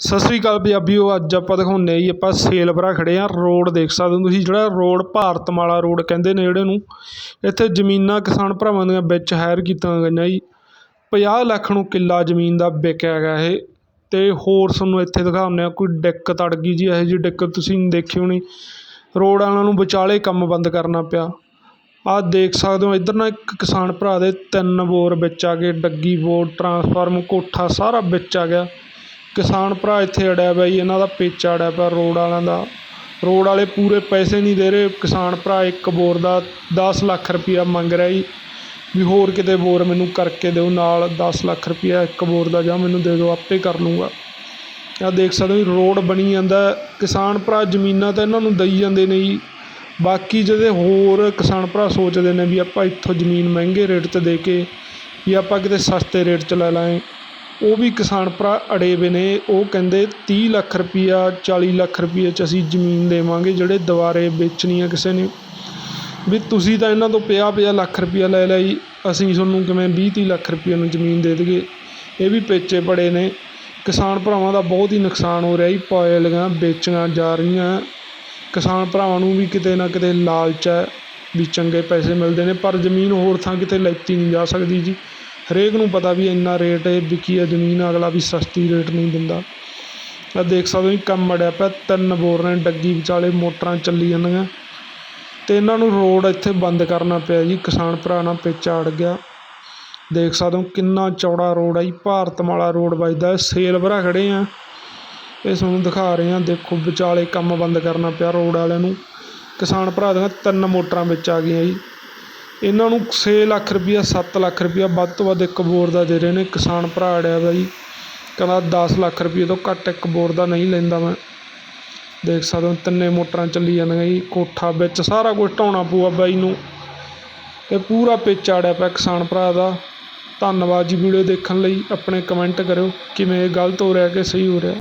ਸਤਿ ਸ੍ਰੀ ਅਕਾਲ ਪੰਜਾਬੀਓ, ਅੱਜ ਆਪਾਂ ਦਿਖਾਉਂਦੇ ਹਾਂ ਜੀ, ਆਪਾਂ ਸੇਲ ਭਰਾ ਖੜੇ ਹਾਂ, ਰੋਡ ਦੇਖ ਸਕਦੇ ਹੋ ਤੁਸੀਂ, ਜਿਹੜਾ ਰੋਡ ਭਾਰਤਮਾਲਾ ਰੋਡ ਕਹਿੰਦੇ ਨੇ ਜਿਹੜੇ ਨੂੰ, ਇੱਥੇ ਜ਼ਮੀਨਾਂ ਕਿਸਾਨ ਭਰਾਵਾਂ ਦੀਆਂ ਵਿੱਚ ਹਾਇਰ ਕੀਤੀਆਂ ਗਈਆਂ ਜੀ। ਪੰਜਾਹ ਲੱਖ ਨੂੰ ਕਿੱਲਾ ਜ਼ਮੀਨ ਦਾ ਵਿਕਿਆ ਗਿਆ ਇਹ ਅਤੇ ਹੋਰ ਤੁਹਾਨੂੰ ਇੱਥੇ ਦਿਖਾਉਂਦੇ ਹਾਂ, ਕੋਈ ਦਿੱਕਤ ਅੜ ਗਈ ਜੀ, ਇਹੋ ਜਿਹੀ ਦਿੱਕਤ ਤੁਸੀਂ ਨਹੀਂ ਦੇਖੀ ਹੋਣੀ। ਰੋਡ ਵਾਲਿਆਂ ਨੂੰ ਵਿਚਾਲੇ ਕੰਮ ਬੰਦ ਕਰਨਾ ਪਿਆ। ਆਹ ਦੇਖ ਸਕਦੇ ਹੋ, ਇੱਧਰ ਨਾ ਇੱਕ ਕਿਸਾਨ ਭਰਾ ਦੇ ਤਿੰਨ ਬੋਰ ਵਿੱਚ ਆ ਗਏ ਡੱਗੀ ਬੋਰ, ਟਰਾਂਸਫਾਰਮ, ਕੋਠਾ ਸਾਰਾ ਵਿੱਚ ਆ ਗਿਆ। ਕਿਸਾਨ ਭਰਾ ਇੱਥੇ ਅੜਿਆ ਪਿਆ ਜੀ, ਇਹਨਾਂ ਦਾ ਪੇਚਾ ਅੜਿਆ ਪਿਆ ਰੋਡ ਵਾਲਿਆਂ ਦਾ। ਰੋਡ ਵਾਲੇ ਪੂਰੇ ਪੈਸੇ ਨਹੀਂ ਦੇ ਰਹੇ, ਕਿਸਾਨ ਭਰਾ ਇੱਕ ਬੋਰ ਦਾ ਦਸ ਲੱਖ ਰੁਪਈਆ ਮੰਗ ਰਿਹਾ ਜੀ। ਵੀ ਹੋਰ ਕਿਤੇ ਬੋਰ ਮੈਨੂੰ ਕਰਕੇ ਦਿਓ, ਨਾਲ ਦਸ ਲੱਖ ਰੁਪਈਆ ਇੱਕ ਬੋਰ ਦਾ ਜਾਂ ਮੈਨੂੰ ਦੇ ਦਿਓ, ਆਪੇ ਕਰ ਲੂੰਗਾ। ਆਹ ਦੇਖ ਸਕਦੇ ਹੋ ਜੀ, ਰੋਡ ਬਣੀ ਜਾਂਦਾ, ਕਿਸਾਨ ਭਰਾ ਜ਼ਮੀਨਾਂ ਤਾਂ ਇਹਨਾਂ ਨੂੰ ਦਈ ਜਾਂਦੇ ਨੇ ਜੀ। ਬਾਕੀ ਜਿਹੜੇ ਹੋਰ ਕਿਸਾਨ ਭਰਾ ਸੋਚਦੇ ਨੇ ਵੀ ਆਪਾਂ ਇੱਥੋਂ ਜ਼ਮੀਨ ਮਹਿੰਗੇ ਰੇਟ 'ਤੇ ਦੇ ਕੇ, ਵੀ ਆਪਾਂ ਕਿਤੇ ਸਸਤੇ ਰੇਟ 'ਚ ਲੈ ਲਾਂਗੇ। ਉਹ ਵੀ ਕਿਸਾਨ ਭਰਾ ਅੜੇ ਵੇ ਨੇ। ਉਹ ਕਹਿੰਦੇ, ਤੀਹ ਲੱਖ ਰੁਪਈਆ 40 ਲੱਖ ਰੁਪਈਏ 'ਚ ਅਸੀਂ ਜ਼ਮੀਨ ਦੇਵਾਂਗੇ ਜਿਹੜੇ ਦੁਬਾਰੇ ਵੇਚਣੀ ਆ ਕਿਸੇ ਨੇ। ਵੀ ਤੁਸੀਂ ਤਾਂ ਇਹਨਾਂ ਤੋਂ ਪੰਜਾਹ ਪੰਜਾਹ ਲੱਖ ਰੁਪਈਆ ਲੈ ਲਿਆ ਜੀ। ਅਸੀਂ ਤੁਹਾਨੂੰ ਕਿਵੇਂ ਵੀਹ ਤੀਹ ਲੱਖ ਰੁਪਈਏ ਨੂੰ ਜ਼ਮੀਨ ਦੇ ਦੇਈਏ। ਇਹ ਵੀ ਪੇਚੇ ਬੜੇ ਨੇ। ਕਿਸਾਨ ਭਰਾਵਾਂ ਦਾ ਬਹੁਤ ਹੀ ਨੁਕਸਾਨ ਹੋ ਰਿਹਾ ਜੀ। ਪਾਇਲੀਆਂ ਵੇਚੀਆਂ ਜਾ ਰਹੀਆਂ। ਕਿਸਾਨ ਭਰਾਵਾਂ ਨੂੰ ਵੀ ਕਿਤੇ ਨਾ ਕਿਤੇ ਲਾਲਚ ਹੈ ਵੀ ਚੰਗੇ ਪੈਸੇ ਮਿਲਦੇ ਨੇ। ਪਰ ਜ਼ਮੀਨ ਹੋਰ ਥਾਂ ਕਿਤੇ ਲੈਤੀ ਨਹੀਂ ਜਾ ਸਕਦੀ ਜੀ। ਹਰੇਕ ਨੂੰ ਪਤਾ ਵੀ ਇੰਨਾ ਰੇਟ ਇਹ ਵਿਕੀ ਹੈ ਜ਼ਮੀਨ, ਅਗਲਾ ਵੀ ਸਸਤੀ ਰੇਟ ਨਹੀਂ ਦਿੰਦਾ। ਆ ਦੇਖ ਸਕਦੇ ਹੋ ਜੀ, ਕੰਮ ਅੜਿਆ ਪਿਆ, ਤਿੰਨ ਬੋਰ ਨੇ, ਡੱਗੀ ਵਿਚਾਲੇ ਮੋਟਰਾਂ ਚੱਲੀ ਜਾਂਦੀਆਂ। ਅਤੇ ਇਹਨਾਂ ਨੂੰ ਰੋਡ ਇੱਥੇ ਬੰਦ ਕਰਨਾ ਪਿਆ ਜੀ, ਕਿਸਾਨ ਭਰਾ ਨਾਲ ਪੇਚਾ ਅੜ ਗਿਆ। ਦੇਖ ਸਕਦੇ ਹੋ ਕਿੰਨਾ ਚੌੜਾ ਰੋਡ ਹੈ ਜੀ ਭਾਰਤਮਾਲਾ ਰੋਡ ਵੱਜਦਾ, ਸੇਲ ਭਰਾ ਖੜੇ ਆ। ਇਹ ਤੁਹਾਨੂੰ ਦਿਖਾ ਰਹੇ ਹਾਂ, ਦੇਖੋ ਵਿਚਾਲੇ ਕੰਮ ਬੰਦ ਕਰਨਾ ਪਿਆ ਰੋਡ ਵਾਲਿਆਂ ਨੂੰ। ਕਿਸਾਨ ਭਰਾ ਦੀਆਂ ਤਿੰਨ ਮੋਟਰਾਂ ਵਿੱਚ ਆ ਗਈਆਂ ਜੀ। ਇਹਨਾਂ ਨੂੰ ਛੇ ਲੱਖ ਰੁਪਈਆ, ਸੱਤ ਲੱਖ ਰੁਪਈਆ ਵੱਧ ਤੋਂ ਵੱਧ ਇੱਕ ਬੋਰ ਦਾ ਦੇ ਰਹੇ ਨੇ ਕਿਸਾਨ ਭਰਾ ਅੜਿਆ ਵਾ ਜੀ। ਕਹਿੰਦਾ ਦਸ ਲੱਖ ਰੁਪਈਏ ਤੋਂ ਘੱਟ ਇੱਕ ਬੋਰ ਦਾ ਨਹੀਂ ਲੈਂਦਾ ਮੈਂ। ਦੇਖ ਸਕਦੇ ਹੋ ਤਿੰਨੇ ਮੋਟਰਾਂ ਚੱਲੀ ਜਾਂਦੀਆਂ ਜੀ, ਕੋਠਾ ਵਿੱਚ ਸਾਰਾ ਕੁਝ ਢਾਉਣਾ ਪਊਗਾ ਬਾਈ ਨੂੰ। ਇਹ ਪੂਰਾ ਪਿੱਚ ਆੜਿਆ ਪਿਆ ਕਿਸਾਨ ਭਰਾ ਦਾ। ਧੰਨਵਾਦ ਜੀ ਵੀਡੀਓ ਦੇਖਣ ਲਈ, ਆਪਣੇ ਕਮੈਂਟ ਕਰਿਓ। ਕਿਵੇਂ ਇਹ ਗਲਤ ਹੋ ਰਿਹਾ ਕਿ ਸਹੀ ਹੋ ਰਿਹਾ?